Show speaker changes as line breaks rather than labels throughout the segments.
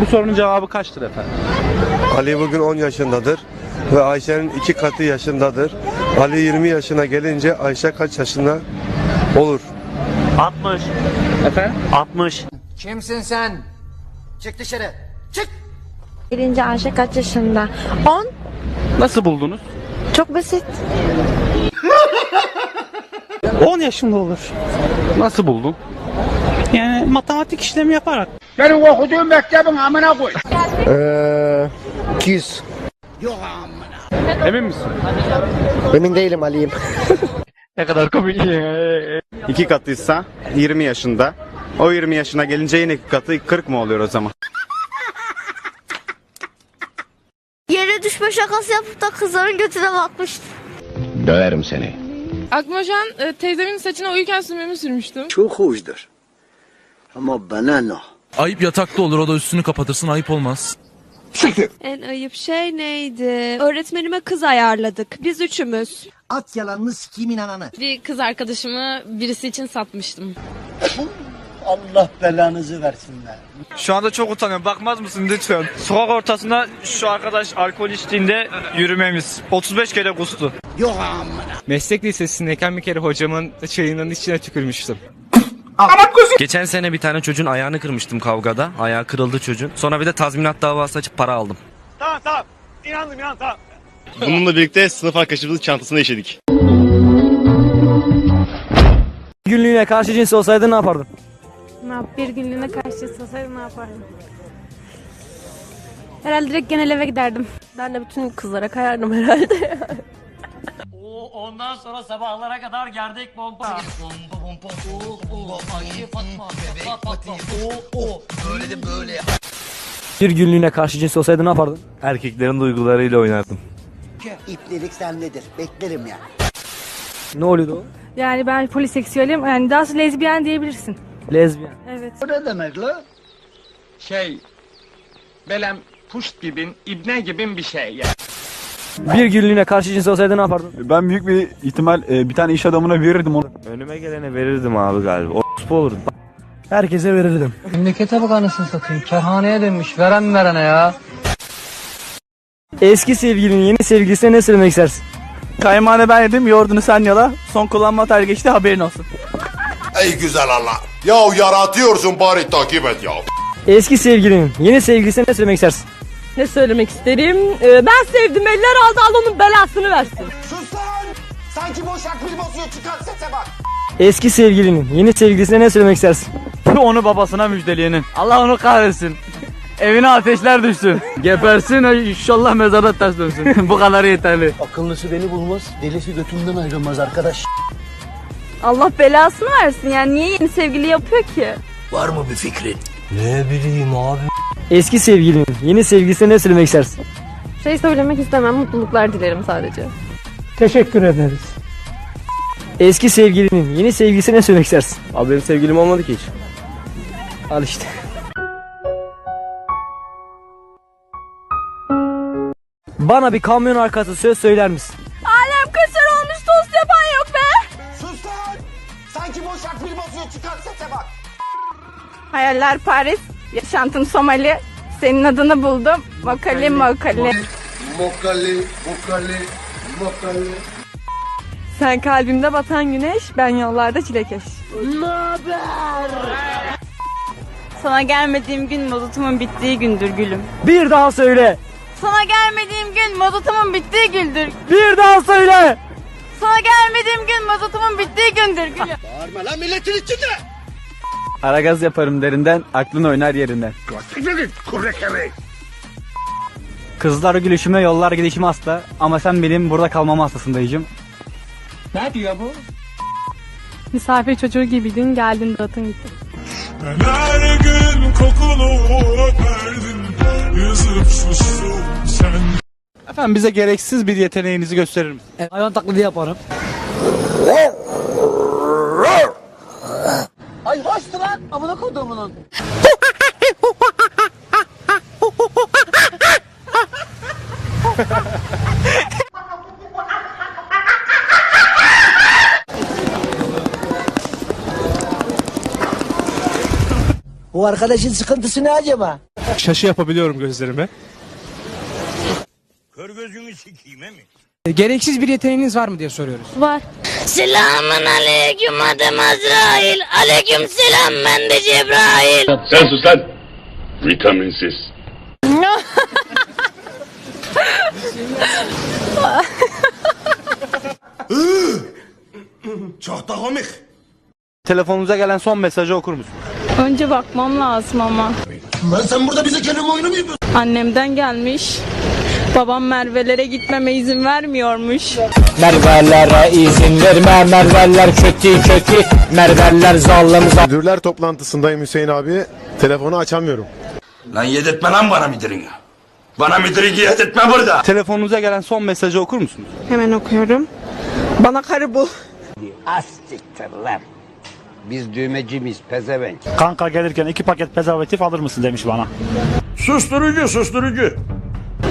Bu sorunun cevabı kaçtır efendim?
Ali bugün 10 yaşındadır ve Ayşe'nin iki katı yaşındadır. Ali 20 yaşına gelince Ayşe kaç yaşında olur?
60.
Efendim?
60.
Kimsin sen? Çık dışarı. Çık.
Birinci Ayşe kaç yaşında? 10.
Nasıl buldunuz?
Çok basit.
10 yaşında olur.
Nasıl buldun?
Yani matematik işlemi yaparak.
Eee... 200.
Emin misin?
Emin değilim Ali'yim.
İki katıysa 20 yaşında. O 20 yaşına gelince yine iki katı 40 mı oluyor o zaman?
Yere düşme şakası yapıp da kızların götüne bakmıştı.
Döverim seni.
Aklıma şu an e, teyzemin saçına uyurken sürmemi sürmüştüm.
Çok hoşdur. Ama bana ne?
Ayıp yatakta olur o da üstünü kapatırsın ayıp olmaz.
En ayıp şey neydi? Öğretmenime kız ayarladık. Biz üçümüz.
At yalanını sikimin ananı.
Bir kız arkadaşımı birisi için satmıştım.
Allah belanızı versin be.
Şu anda çok utanıyorum. Bakmaz mısın lütfen? Sokak ortasında şu arkadaş alkol içtiğinde yürümemiz. 35 kere kustu.
Yok amına.
Meslek lisesindeyken bir kere hocamın çayının içine tükürmüştüm.
Geçen sene bir tane çocuğun ayağını kırmıştım kavgada. Ayağı kırıldı çocuğun. Sonra bir de tazminat davası açıp para aldım.
Bununla birlikte sınıf arkadaşımızın çantasını işedik.
Günlüğüne karşı cins olsaydı ne yapardın?
Ne yap? Bir günlüğüne karşı olsaydı ne yapardım? Herhalde direkt genel eve giderdim.
Ben de bütün kızlara kayardım herhalde.
Ondan sonra sabahlara kadar gerdik pompa.
Bir günlüğüne karşı cins olsaydı ne yapardın?
Erkeklerin duygularıyla oynardım.
İplerik sendedir. Beklerim ya.
Ne oluyordu o?
Yani ben poliseksüelim. Yani daha lezbiyen diyebilirsin.
Lezbiyen.
Evet.
Ne demek la?
Şey, belem puşt gibin, ibne gibin bir şey ya. Bir günlüğüne karşı cins olsaydı ne yapardın?
Ben büyük bir ihtimal e, bir tane iş adamına verirdim onu.
Önüme gelene verirdim abi galiba. O olurdu.
Herkese verirdim.
Memlekete bak anasını satayım. Kerhaneye dönmüş. Veren verene ya.
Eski sevgilinin yeni sevgilisine ne söylemek istersin? Kaymağını ben yedim, yoğurdunu sen yala. Son kullanma tarihi geçti, haberin olsun.
Ey güzel Allah. Ya yaratıyorsun bari takip et ya.
Eski sevgilinin yeni sevgilisine ne söylemek istersin?
Ne söylemek isterim? Ee, ben sevdim eller aldı al onun belasını versin.
Sus lan! Sanki boş akbil basıyor. Çıkar sese bak.
Eski sevgilinin yeni sevgilisine ne söylemek istersin? onu babasına müjdeleyenin. Allah onu kahretsin. Evine ateşler düşsün. Gebersin inşallah mezara ters dönsün. Bu kadar yeterli.
Akıllısı beni bulmaz. Delisi götümden ayrılmaz arkadaş.
Allah belasını versin yani niye yeni sevgili yapıyor ki?
Var mı bir fikrin?
Eski sevgilinin yeni sevgilisine ne söylemek istersin?
Şey söylemek istemem. Mutluluklar dilerim sadece.
Teşekkür ederiz. Eski sevgilinin yeni sevgilisine ne söylemek istersin?
Abi benim sevgilim olmadı ki hiç.
Al işte. Bana bir kamyon arkası söz söyler misin?
Hayaller Paris. Yaşantım Somali. Senin adını buldum. Mokali mokali.
Mokali, mokali, mokali.
Sen kalbimde batan güneş, ben yollarda çilekeş. Sana gelmediğim gün mazotumun bittiği gündür gülüm.
Bir daha söyle.
Sana gelmediğim gün mazotumun bittiği gündür.
Bir daha söyle.
Sana gelmediğim gün mazotumun bittiği gündür gülüm.
Bağırma lan milletin içinde.
Aragaz yaparım derinden, aklın oynar yerinden. Kızlar gülüşüme, yollar gidişime hasta. Ama sen benim burada kalmama hastasın dayıcım.
Ne diyor bu?
Misafir çocuğu gibiydin, geldin dağıtın gitti.
Her gün kokunu öperdin. Yüzüp sustum sen.
Efendim bize gereksiz bir yeteneğinizi gösterir misiniz?
Hayvan taklidi yaparım.
Ay hoştu lan. Amına koduğumunun. Bu arkadaşın sıkıntısı ne acaba?
Şaşı yapabiliyorum gözlerime.
Gereksiz bir yeteneğiniz var mı diye soruyoruz.
Var. Selamun aleyküm adım Azrail. Aleyküm selam ben de Cebrail.
Sen sus lan. Vitaminsiz.
Çok da komik.
Telefonunuza gelen son mesajı okur musunuz?
Önce bakmam lazım ama.
Lan sen burada bize kelime oyunu mu yapıyorsun?
Annemden gelmiş. Babam Merve'lere gitmeme izin vermiyormuş.
Merve'lere izin verme, Merve'ler kötü kötü, Merve'ler zalim
Müdürler toplantısındayım Hüseyin abi. Telefonu açamıyorum.
Lan yedirtme lan bana müdürünü. Bana müdürünü yedirtme burada.
Telefonunuza gelen son mesajı okur musunuz?
Hemen okuyorum. Bana karı bul.
Biz düğmeci miyiz pezevenk?
Kanka gelirken iki paket prezervatif alır mısın demiş bana.
Susturucu susturucu.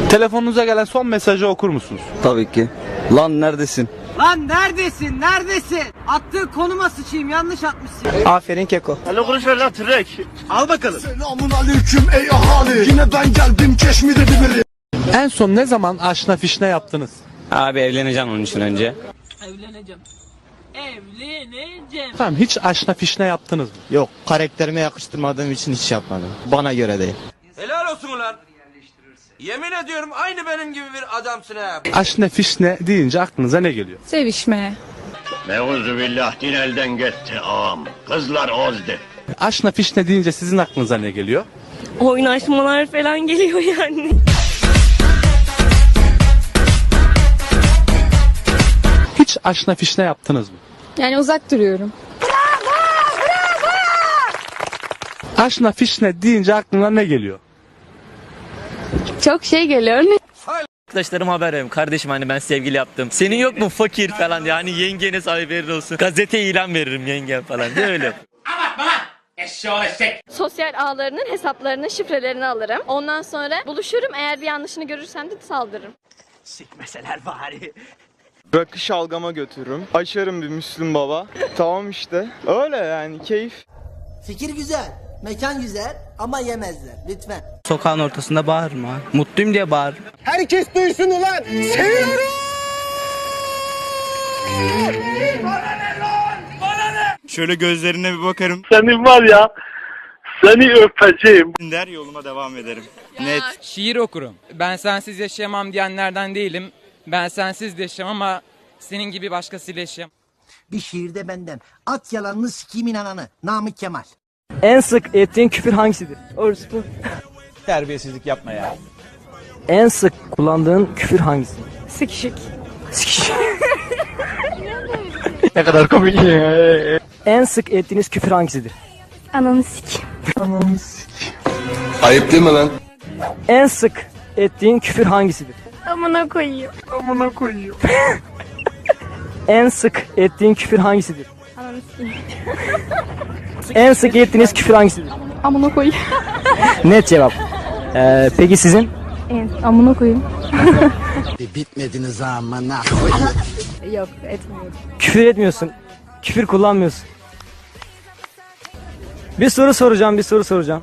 Telefonunuza gelen son mesajı okur musunuz?
Tabii ki. Lan neredesin?
Lan neredesin? Neredesin? Attığı konuma sıçayım yanlış atmışsın.
Aferin Keko.
Hele kuruş ver lan tırrek.
Al bakalım. Selamun aleyküm ey ahali. Yine ben geldim keşmide biberi.
En son ne zaman aşna fişne yaptınız?
Abi evleneceğim onun için önce.
Evleneceğim. Evleneceğim.
Tamam hiç aşna fişne yaptınız mı?
Yok karakterime yakıştırmadığım için hiç yapmadım. Bana göre değil.
Helal olsun ulan. Yemin ediyorum aynı benim gibi bir adamsın ha.
Aşna fişne deyince aklınıza ne geliyor?
Sevişme.
Meuzu billah din elden gitti ağam. Kızlar ozdu.
Aşna fişne deyince sizin aklınıza ne geliyor?
Oynaşmalar falan geliyor yani.
Hiç aşna fişne yaptınız mı?
Yani uzak duruyorum.
Aşna fişne deyince aklına ne geliyor?
Çok şey geliyor.
Arkadaşlarıma haber veriyorum. Kardeşim hani ben sevgili yaptım. Senin yok mu fakir falan diye. Hani yengene haberin olsun. Gazete ilan veririm yengen falan diye öyle.
Sosyal ağlarının hesaplarının şifrelerini alırım. Ondan sonra buluşurum. Eğer bir yanlışını görürsem de saldırırım.
Sikmeseler bari.
Rakı şalgama götürürüm. Açarım bir Müslüm baba. tamam işte. Öyle yani keyif.
Fikir güzel. Mekan güzel ama yemezler. Lütfen.
Sokağın ortasında bağırma. Mutluyum diye bağır.
Herkes duysun ulan. Seviyorum.
Şöyle gözlerine bir bakarım.
Senin var ya. Seni öpeceğim.
Der yoluma devam ederim. Net.
Şiir okurum. Ben sensiz yaşayamam diyenlerden değilim. Ben sensiz yaşayamam ama senin gibi başkasıyla yaşayamam.
Bir şiirde benden. At yalanını sikiyim inananı. Namık Kemal.
En sık ettiğin küfür hangisidir? Orospu.
Terbiyesizlik yapma ya.
En sık kullandığın küfür hangisi?
Sikişik.
ne kadar komik En sık ettiğiniz küfür hangisidir?
Ananı sik.
Ayıp değil mi lan?
En sık ettiğin küfür hangisidir?
Amına koyayım.
En sık ettiğin küfür hangisidir?
Ananı sikeyim.
En sık ettiğiniz küfür hangisidir?
Amına koyayım.
Net cevap. Ee, peki sizin?
Amına koyayım.
Bitmediniz amına.
Yok etmiyorum.
Küfür etmiyorsun. Küfür kullanmıyorsun. Bir soru soracağım, bir soru soracağım.